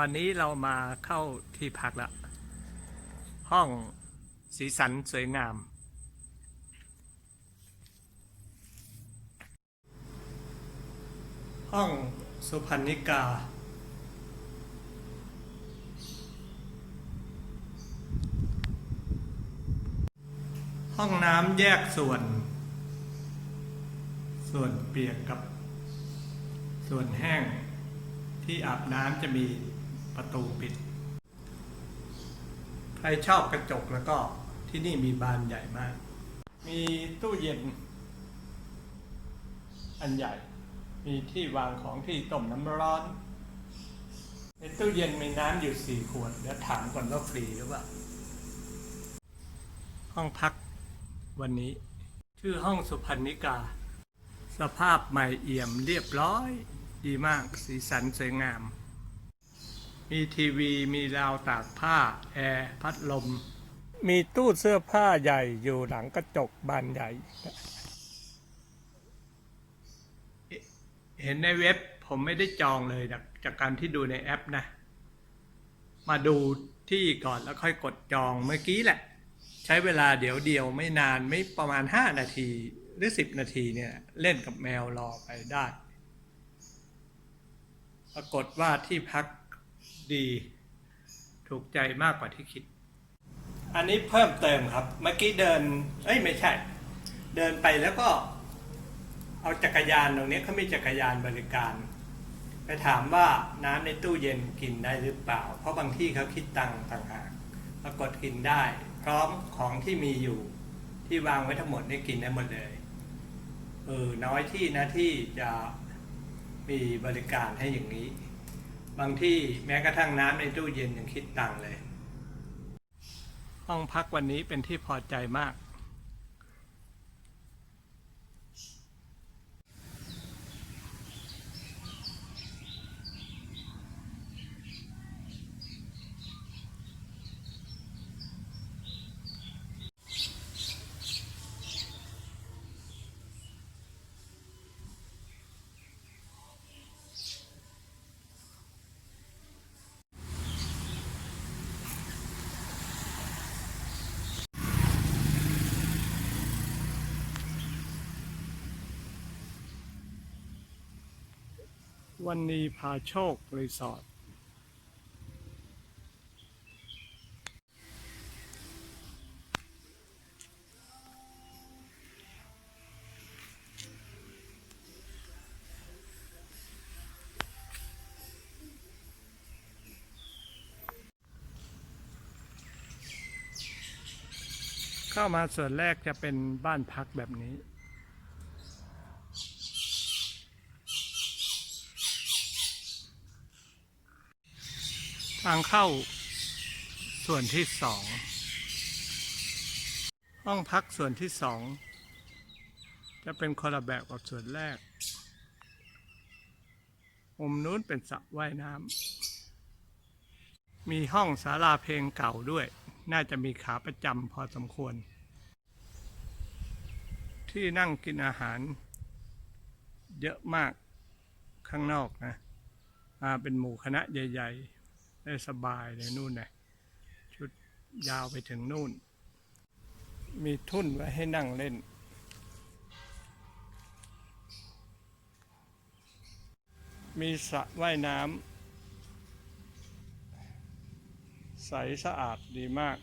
ตอนนี้เรามาเข้าที่พักล้วห้องสีสันสวยงาม ห้องสุพรรณิกา ห้องน้ำแยกส่วน ส่วนเปียกกับ ส่วนแห้งที่อาบน้ำจะมี ประตูปิด ใครชอบกระจกแล้วก็ที่นี่มีบานใหญ่มาก มีตู้เย็น อันใหญ่ มีที่วางของที่ต้มน้ำร้อน ในตู้เย็นมีน้ำอยู่สี่ขวด เดี๋ยวถามก่อนว่าฟรีหรือเปล่า ห้องพักวันนี้ ชื่อห้องสุพรรณิกา สภาพใหม่เอี่ยมเรียบร้อย ดีมากสีสันสวยงาม มีทีวีมีราวตากผ้า แอร์ พัดลม มีตู้เสื้อผ้าใหญ่อยู่หลังกระจกบานใหญ่ เห็นในเว็บผมไม่ได้จองเลยจากจากการที่ดูในแอปนะ มาดูที่ก่อนแล้วค่อยกดจองเมื่อกี้แหละ ใช้เวลาเดี๋ยวเดียวไม่นานไม่ประมาณ 5 นาทีหรือ 10 นาทีเนี่ยเล่นกับแมวรอไปได้ ปรากฏว่าที่พัก ดีถูกใจมากกว่าที่คิด อันนี้เพิ่มเติมครับ เมื่อกี้เดิน เอ้ยไม่ใช่ เดินไปแล้วก็ เอาจักรยานตรงนี้เขามีจักรยานบริการ ไปถามว่าน้ำในตู้เย็นกินได้หรือเปล่า เพราะบางที่เขาคิดตังต่างหากปรากฏกินได้ พร้อมของที่มีอยู่ที่วางไว้ทั้งหมดนี่กินได้หมดเลยเออน้อยที่นะที่จะมีบริการให้อย่างนี้ บางที่แม้กระทั่งน้ำในตู้เย็นยังคิดตังเลย ห้องพักวันนี้เป็นที่พอใจมาก วันนี้พาโชครีสอร์ทเข้ามาส่วนแรกจะเป็นบ้านพักแบบนี้ ทางเข้า ส่วนที่สองห้องพักส่วนที่สองจะเป็นคนละแบบกับส่วนแรกมุมนู้นเป็นสระว่ายน้ำมีห้องศาลาเพลงเก่าด้วย น่าจะมีขาประจำพอสมควร ที่นั่งกินอาหาร เยอะมากข้างนอกนะมาเป็นหมู่คณะใหญ่ ๆ ได้สบายเลยนู่นนะชุดยาวไปถึงนู่น มีทุ่นไว้ให้นั่งเล่น มีสระว่ายน้ำใสสะอาดดีมาก